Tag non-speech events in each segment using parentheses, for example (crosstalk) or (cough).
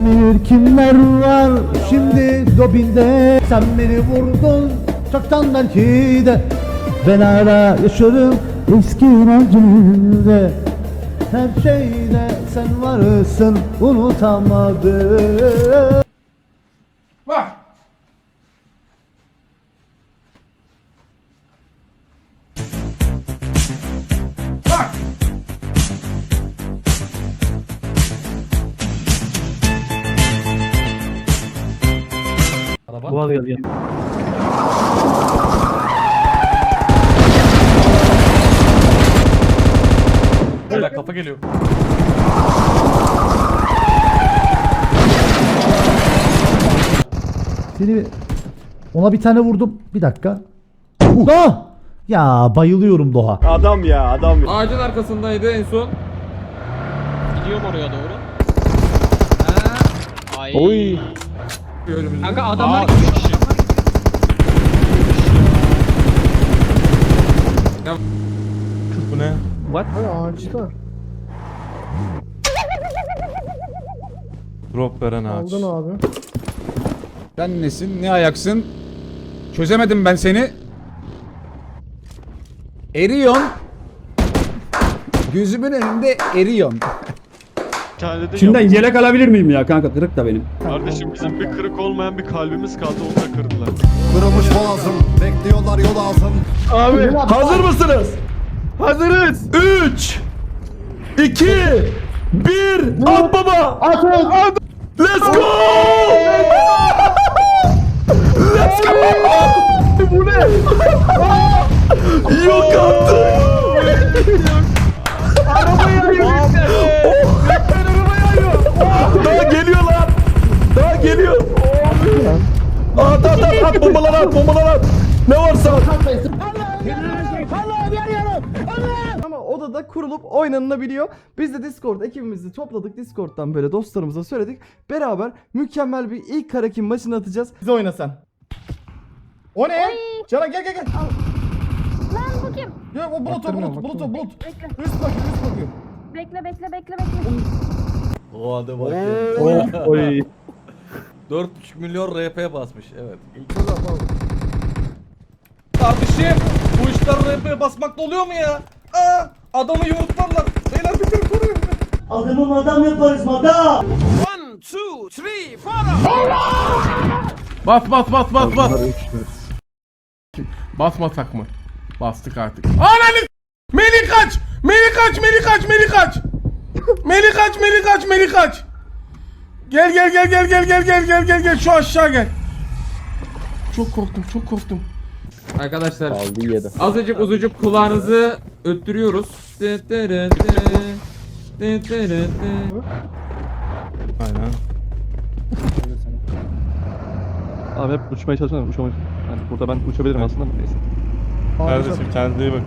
Bir kimler var şimdi dobinde? Sen beni vurdun çoktan belki de. Ben hala yaşarım eski acımda Her şeyde sen varsın unutamadım Geldi. Böyle kafa geliyor. Seni ona bir tane vurdum bir dakika Doğa Ya bayılıyorum Doğa Adam ya adam ya. Ağacın arkasındaydı en son. Gidiyorum oraya doğru. Ha. Ay. Oy. Kanka adamlar üç kişi. Bu ne? What? Drop veren ağaç. Sen nesin? Ne ayaksın? Çözemedim ben seni. Eriyon. Gözümün önünde eriyon. Şimdiden yelek alabilir miyim ya kanka? Kırık da benim. Kardeşim bizim bir kırık olmayan bir kalbimiz kaldı onu da kırdılar. Kırılmış boğazım Bekliyorlar yol ağzım Abi hazır mısınız? Hazırız. 3 2 1 At baba! At! At! Let's go! Let's go! Bu ne? Yok artık! Arabayı arıyor Daha geliyor lan! Daha geliyor! At at at at bombalar at bombalar at! Ne varsa at! Ama odada kurulup oynanılabiliyor. Biz de Discord ekibimizi topladık. Discord'dan böyle dostlarımıza söyledik. Beraber mükemmel bir ilk Karakin maçını atacağız. Bize oyna sen. O ne? Cana gel gel gel. Lan bu kim? Gel o bulut o bulut bulut o bulut. Üst bakıyor üst bakıyor. Bekle bekle bekle bekle. O hadi bakayım. Oy. 4,5 (laughs) milyon RP basmış evet. Kardeşim bu işler RP basmakla oluyor mu ya? Aa, adamı yumurtlarlar. Beyler bir kere koruyun. Adamı madam yaparız madam Bas bas bas bas bas. Basmasak mı? Bastık artık. Ananı! Melih kaç! Melih kaç! Melih kaç! Melih kaç! Melih kaç! Melih kaç! Melih kaç! Gel gel gel gel gel gel gel gel gel gel şu aşağı gel. Çok korktum çok korktum. Arkadaşlar azıcık uzucuk kulağınızı öttürüyoruz. Tı tırı tı. Tı tırı tı. Aynen. Abi hep uçmaya çalışıyorum uçamayız. Yani burada ben uçabilirim aslında ama neyse. Kardeşim kendine iyi bakın.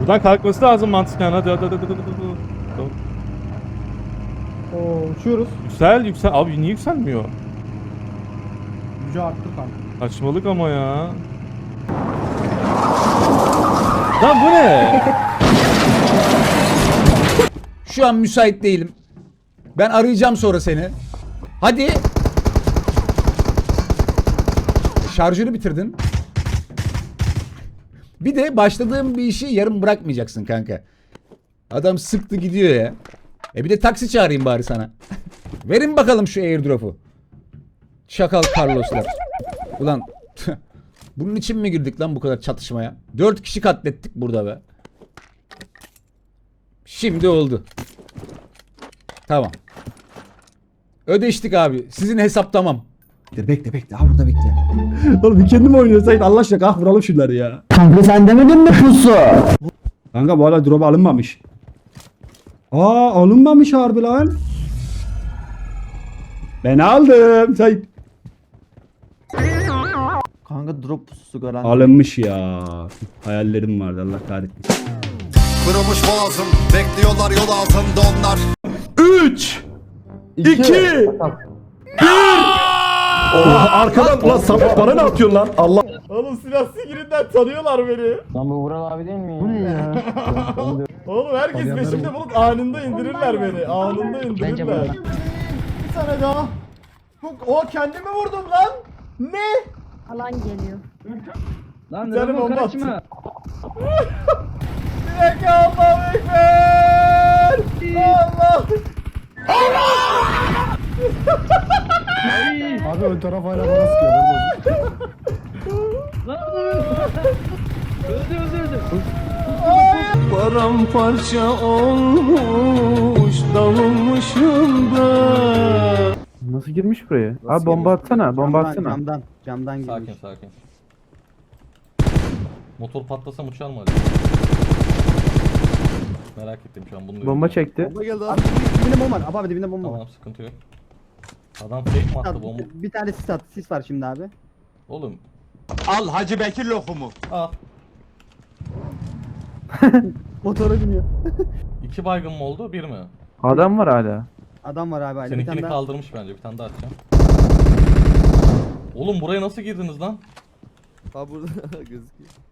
Buradan kalkması lazım mantıken. Hadi hadi hadi hadi hadi. Oo uçuyoruz. Yüksel yüksel. Abi niye yükselmiyor? Gücü arttı kanka. Saçmalık ama ya. Lan bu ne? (laughs) Şu an müsait değilim. Ben arayacağım sonra seni. Hadi. Şarjörü bitirdin. Bir de başladığım bir işi yarım bırakmayacaksın kanka. Adam sıktı gidiyor ya. E bir de taksi çağırayım bari sana. (laughs) Verin bakalım şu airdrop'u. Çakal Carlos'lar. Ulan (laughs) bunun için mi girdik lan bu kadar çatışmaya? Dört kişi katlettik burada be. Şimdi oldu. Tamam. Ödeştik abi. Sizin hesap tamam. Bekle bekle. Ha burada bekle. (laughs) Oğlum bir kendim oynuyor Sait Allah aşkına kalk vuralım şunları ya. Kanka sen demedin mi pusu? Kanka bu hala drop alınmamış. Aa alınmamış harbi lan. Ben aldım Sait. Kanka drop pususu garanti. Alınmış ya. Hayallerim vardı Allah kahretmesin. Kırılmış boğazım Bekliyorlar yol ağzımda onlar 3 2 1 Oha arkadan lan sapık bana ne atıyorsun lan? Allah. Oğlum silah sigirinden tanıyorlar beni. Lan bu Vural abi değil mi? Bu ne ya? (laughs) Oğlum herkes peşimde bulut anında indirirler beni. Anında indirirler. tane daha. Çok, o kendimi vurdum lan. Ne? Alan geliyor. Lan ne bomba kaçma. (laughs) Bir dakika Allahu Ekber. Allah. Abi ön taraf hala bana sıkıyor. Paramparça olmuş, dağılmışım da. Nasıl girmiş buraya? Abi bomba atsana, bomba atsana. Camdan, camdan Sakin sakin. Motor patlasam uçar mı acaba? Merak ettim şu an bunu. Bomba çekti. geldi abi. Dibinde bomba var. Abi, abi dibinde bomba var. Tamam sıkıntı yok. Adam fake mi attı bomba? Bir tane sis attı. Sis var şimdi abi. Oğlum Al Hacı Bekir lokumu al. (laughs) Motora biniyor. (laughs) İki baygın mı oldu? Bir mi? Adam var hala. Adam var abi hala. Bir Seninkini tane daha. kaldırmış bence. Bir tane daha atacağım. Oğlum buraya nasıl girdiniz lan? (laughs)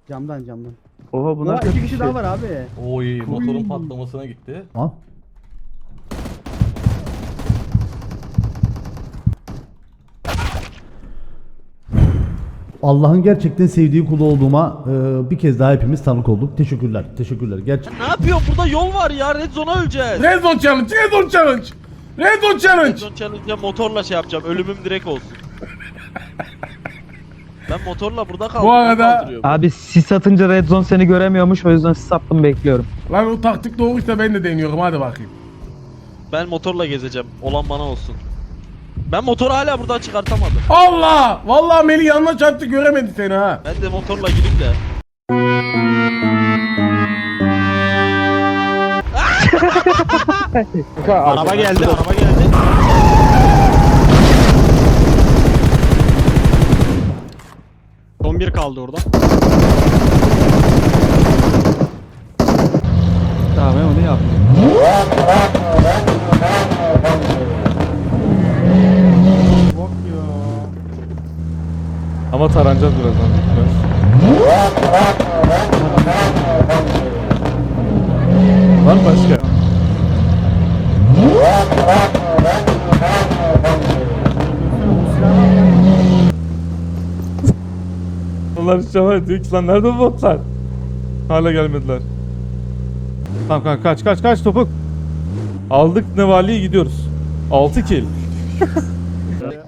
Camdan camdan. Oha bunlar Bunlar iki kişi daha var abi. Oy motorun patlamasına gitti. Tamam. Allah'ın gerçekten sevdiği kulu olduğuma e, bir kez daha hepimiz tanık olduk. Teşekkürler. Teşekkürler. Gerçek Ne yapıyor? Burada yol var ya. Red Zone'a öleceğiz. Red Zone Challenge, Red Zone Challenge. Red Zone Red Challenge. Zone Challenge'da motorla şey yapacağım. Ölümüm direkt olsun. Ben motorla burada kaldım. Bu arada-. Abi sis atınca Red Zone seni göremiyormuş o yüzden sis attım bekliyorum. Lan o taktik doğruysa ben de deniyorum hadi bakayım. Ben motorla gezeceğim. Olan bana olsun. Ben motoru hala buradan çıkartamadım. Allah! Vallahi Melih yanına çarptı göremedi seni ha. Ben de motorla gireyim de. (laughs) araba geldi, araba geldi. Son bir kaldı orada. Tamam onu yap. Ama taranacağız birazdan. Var başka? Onlar inşallah diyor ki lan nerede bu botlar? Hala gelmediler. Tamam kanka kaç kaç kaç topuk. Aldık Nevali'yi gidiyoruz. 6 kill.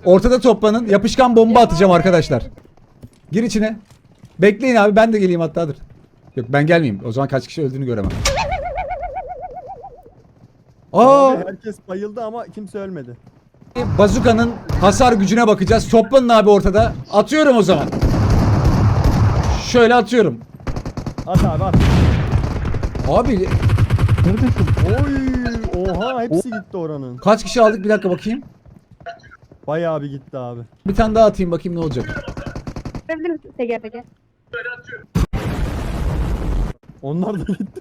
Ortada toplanın. Yapışkan bomba atacağım arkadaşlar. Gir içine. Bekleyin abi ben de geleyim hatta dur. Yok ben gelmeyeyim. O zaman kaç kişi öldüğünü göremem. Aa, Herkes bayıldı ama kimse ölmedi. bazuka'nın hasar gücüne bakacağız. Toplanın abi ortada. Atıyorum o zaman. Şöyle atıyorum. At abi at. Abi Oy, oha hepsi gitti oranın. kaç kişi aldık bir dakika bakayım. Bayağı bir gitti abi. Bir tane daha atayım bakayım ne olacak. Görebilir misin teker teker? Onlar da gitti.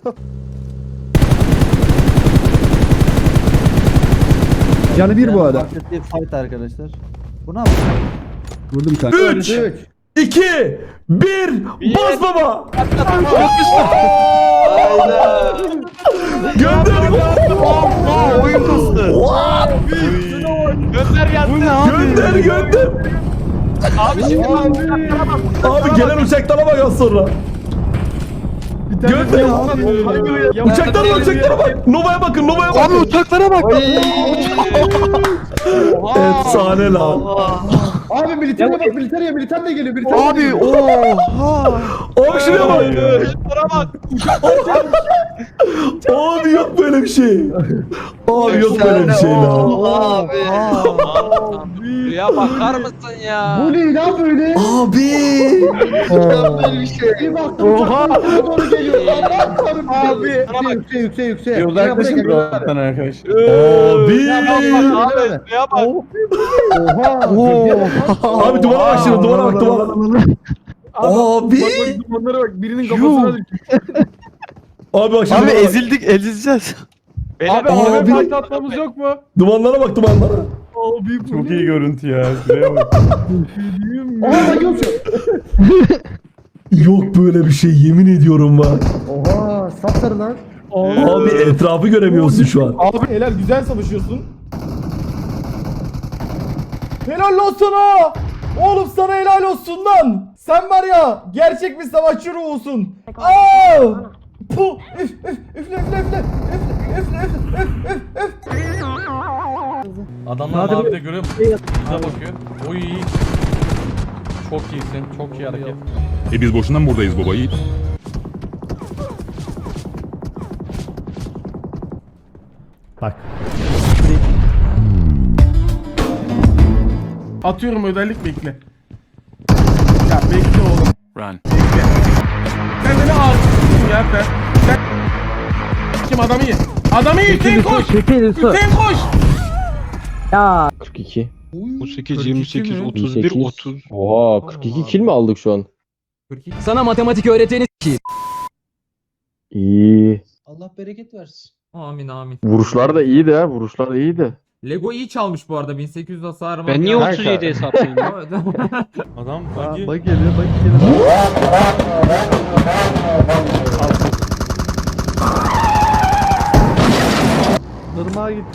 Canı bir bu arada. Fight arkadaşlar. Bu ne Vurdum kanka. 3 2 1 Bas baba. Gönder. oyun kastı. Gönder geldi. Gönder gönder. Abi şimdi Abi gelen uçaklara bak az sonra. Gönder. Uçaklar var uçaklara bak. Nova'ya bakın Nova'ya bakın. Abi uçaklara bak. (laughs) Efsane lan. Abi militere bak militere militere de geliyor militere. Abi oha. (laughs) Abi şuraya bak. Bana bak. Abi (laughs) yok böyle bir şey. Abi yok böyle bir şey lan. Abi. Ya bakar mısın ya? Bu ne lan böyle? Abi. (laughs) Bir baktım Oha. doğru geliyor. Aman tanrım abi. Yüksek yüksek yüksek. Uzaklaşın buradan arkadaş. Abi. Ya bak. Oha. Abi duvara bak şimdi duvara bak duvara. Abi. Bunlara bak birinin kafasına Abi bak şimdi. Abi bak. ezildik ezileceğiz. Beyler, Abi, abi. patlatmamız yok mu? Dumanlara bak dumanlara. Çok iyi görüntü ya. Şuraya bak. (laughs) Oha bak yok böyle bir şey yemin ediyorum bak. Oha sapsarı lan. Abi etrafı göremiyorsun şu an. Abi helal güzel savaşıyorsun. Helal lan sana. Oğlum sana helal olsun lan. Sen var ya gerçek bir savaşçı ruhusun. Aa! Puh! Üf, üf, üfle üfle üfle. Adamlar mavi de görüyor musun? Bize bakıyor. Oy. Çok iyisin. Çok iyi hareket. E biz boşuna mı buradayız baba Yiğit? Bak. Atıyorum özellik bekle. Ya bekle oğlum. Run. Bekle. Sen beni ağrıtıyorsun ya sen. Sen... Kim adamı iyi. Adamı iyi. Hüseyin koş. Hüseyin koş. 42. 38, 28, 31, 30. Oha 42 kill mi aldık şu an? Sana matematik öğreteni ki. İyi. Allah bereket versin. Amin amin. Vuruşlar da iyiydi ha. Vuruşlar da iyiydi. Lego iyi çalmış bu arada 1800 hasarım var. Ben niye Ya. 37 hesaplayayım? (laughs) Adam bagi. Bak geliyor bak geliyor.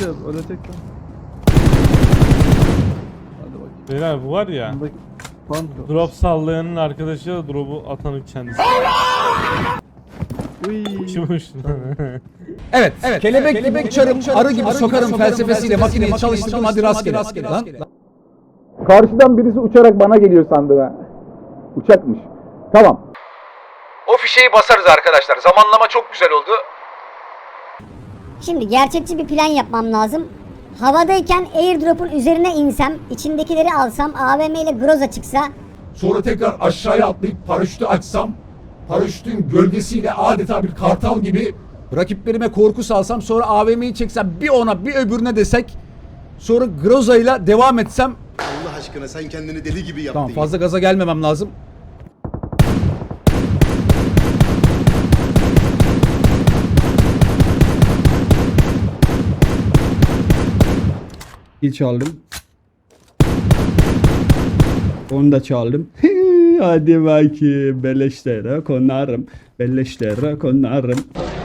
Ölecekler. Hadi bak. Beyler bu var ya. Lan. Drop sallayanın arkadaşı da drop'u atanın kendisi. Lan? (laughs) Evet, evet. Kelebek, gibi uçarım, arı gibi sokarım felsefesiyle makineyi çalıştırdım hadi rastgele. Lan. Karşıdan birisi uçarak bana geliyor sandı ben. Uçakmış. Tamam. O fişeyi basarız arkadaşlar. Zamanlama çok güzel oldu. Şimdi gerçekçi bir plan yapmam lazım. Havadayken airdrop'un üzerine insem, içindekileri alsam, AVM ile Groza çıksa Sonra tekrar aşağıya atlayıp paraşütü açsam paraşütün gölgesiyle adeta bir kartal gibi Rakiplerime korku salsam sonra AVM'yi çeksem bir ona bir öbürüne desek sonra Groza'yla devam etsem Allah aşkına sen kendini deli gibi yaptın. tamam fazla gaza gelmemem lazım. İyi çaldım. Onu da çaldım. (laughs) Hadi bakayım beleşlere konarım. Beleşlere konarım.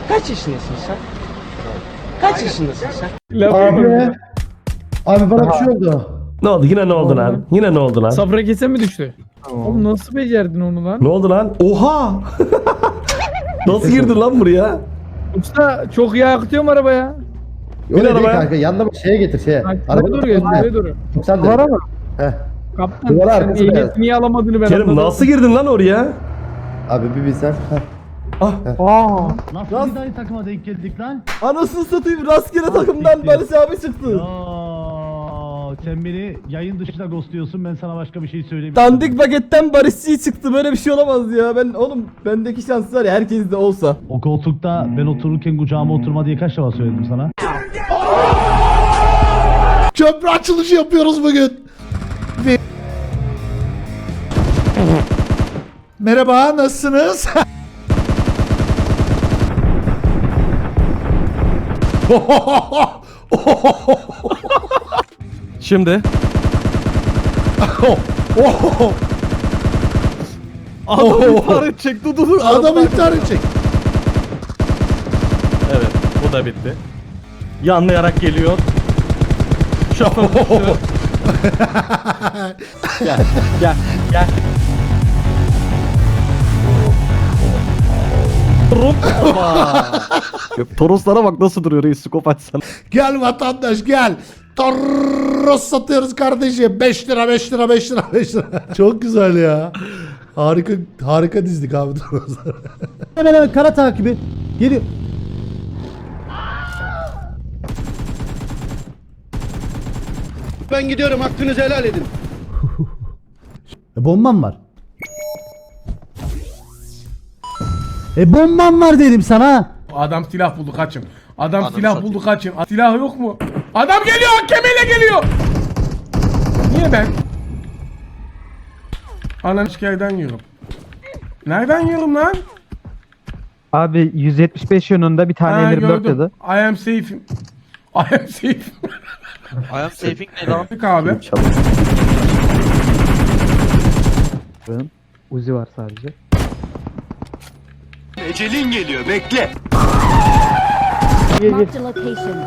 Kaç yaşındasın sen? Kaç yaşındasın sen? Abi. Abi bana bir şey oldu. ne oldu? Yine ne oldu lan? Yine ne oldu lan? Safra kese mi düştü? Oğlum nasıl becerdin onu lan? Ne oldu lan? Oha! (laughs) Nasıl girdin lan buraya? Usta çok yağ akıtıyorum arabaya. Öyle değil arabaya. kanka. Yanına şeye getir şeye. Araba dur ya, şuraya dur. Sen de. Var mı? Heh. Kaptan Duvara sen ehliyeti niye alamadığını ben Kerim anladım. nasıl girdin lan oraya? Abi bir bilsen. Heh. Aa. Nasıl bir aynı takıma denk geldik lan? Anasını satayım rastgele takımdan Barış abi çıktı. Aa, sen beni yayın dışında ghostluyorsun ben sana başka bir şey söyleyeyim. Dandik bagetten Barışçı çıktı böyle bir şey olamaz ya. Ben oğlum bendeki şans var ya herkes de olsa. O koltukta ben otururken kucağıma oturma diye kaç defa söyledim sana? Köprü açılışı yapıyoruz bugün. Merhaba nasılsınız? Şimdi. Adam Para çek dur dur. Adamı intihar edecek. Evet bu da bitti. Yanlayarak geliyor. Düştü. (laughs) gel gel gel. Toroslara bak nasıl duruyor reis skop açsana. Gel vatandaş gel. Toros satıyoruz kardeşim. 5 lira 5 lira 5 lira 5 lira. (laughs) Çok güzel ya. Harika harika dizdik abi Torosları. Hemen hemen kara takibi. Geliyor. Ben gidiyorum hakkınızı helal edin. E, bombam var. E bombam var dedim sana. Adam silah buldu kaçın. Adam Adam silah satayım. buldu kaçın. Silah yok mu? Adam geliyor hakemeyle geliyor. Niye ben? Ananı şikayeden yiyorum. Nereden yiyorum lan? Abi 175 yönünde bir tane Ha, M24 gördüm. dedi. I am safe. I am safe. (laughs) I am saving ne lan? Tık abi. Uzi var sadece. Ecelin geliyor bekle. marked a location.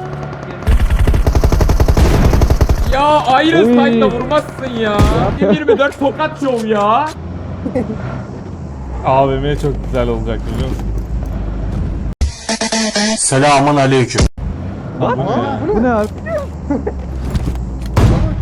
Ya ayrı sayla vurmazsın ya. 24 tokat şov ya. (laughs) AVM çok güzel olacak biliyor musun? Selamun aleyküm. Bu ne abi?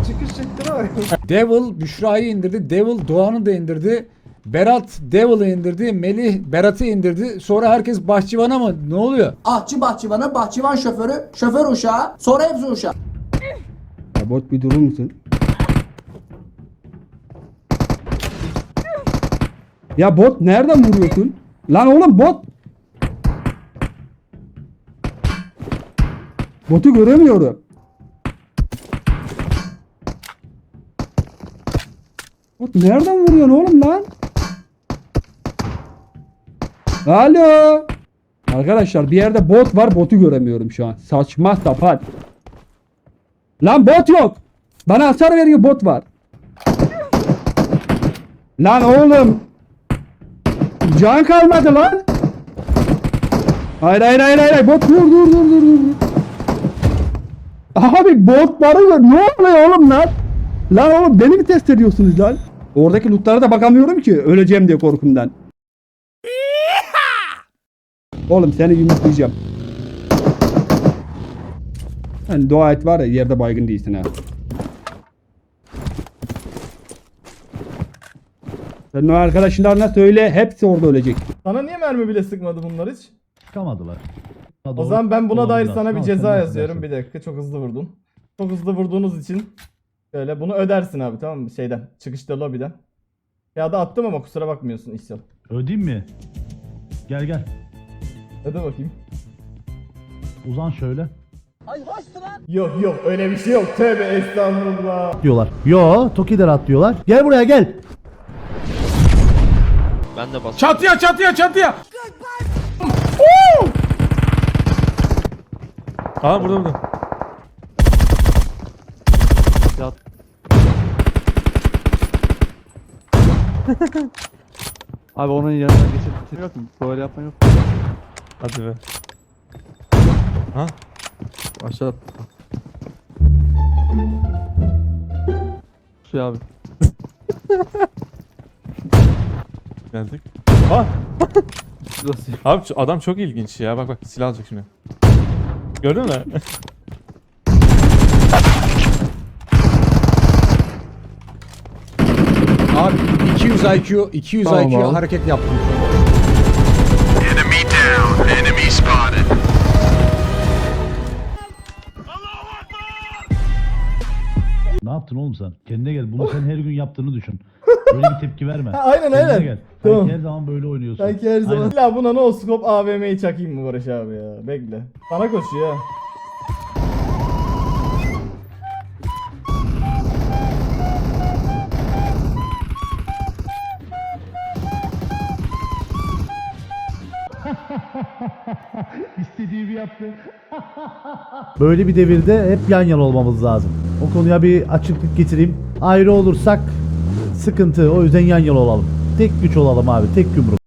Çıkış çıktı bak. Devil Büşra'yı indirdi. Devil Doğan'ı da indirdi. Berat Devil'ı indirdi. Melih Berat'ı indirdi. Sonra herkes bahçıvana mı? Ne oluyor? Ahçı bahçıvanı, bahçıvan şoförü, şoför uşağı, sonra hepsi uşağı. Ya bot bir durur musun? Ya bot nereden vuruyorsun? Lan oğlum bot. Botu göremiyorum. Nereden vuruyorsun oğlum lan? Alo. Arkadaşlar bir yerde bot var botu göremiyorum şu an. Saçma sapan. Lan bot yok. Bana hasar veriyor bot var. Lan oğlum. Can kalmadı lan. Hayır hayır hayır hayır bot dur dur dur dur dur. Abi bot var ne oluyor oğlum lan? Lan oğlum beni mi test ediyorsunuz lan? Oradaki lootlara da bakamıyorum ki öleceğim diye korkumdan. (laughs) Oğlum seni yumruklayacağım. Hani dua et var ya yerde baygın değilsin ha. Sen o arkadaşlarına söyle hepsi orada ölecek. Sana niye mermi bile sıkmadı bunlar hiç? Çıkamadılar. O zaman ben buna dair sana bir ceza yazıyorum. Bir dakika çok hızlı vurdun. Çok hızlı vurduğunuz için şöyle bunu ödersin abi tamam mı? Şeyden çıkışta lobiden. Ya da attım ama kusura bakmıyorsun İhsan. Ödeyeyim mi? Gel gel. Öde bakayım. Uzan şöyle. Yok yok öyle bir şey yok. Tövbe estağfurullah. Diyorlar. Yo Toki'den atlıyorlar. Gel buraya gel. Ben de bas. Çatıya çatıya çatıya. Aa burada burada. (laughs) Abi onun yanına geçip yok mu? Böyle yapma yok. Hadi be. Aşağı Şey abi. (laughs) Geldik. Aa! (laughs) Abi şu adam çok ilginç ya. Bak bak silah alacak şimdi. Gördün mü? Abi 200 IQ, 200 Tamam IQ abi. hareket yaptım. Enemy down. Enemy spotted. Ne yaptın oğlum sen? Kendine gel. Bunu sen her gün yaptığını düşün. Böyle bir tepki verme. Ha, (laughs) aynen, Kendine aynen. Gel. Tamam. Sanki her zaman böyle oynuyorsun. Sanki her zaman. Aynen. Ya buna no scope AVM'yi çakayım mı Barış abi ya? Bekle. Sana koşuyor İstediğimi yaptı. Böyle bir devirde hep yan yana olmamız lazım. O konuya bir açıklık getireyim. Ayrı olursak sıkıntı. O yüzden yan yana olalım. Tek güç olalım abi. Tek yumruk.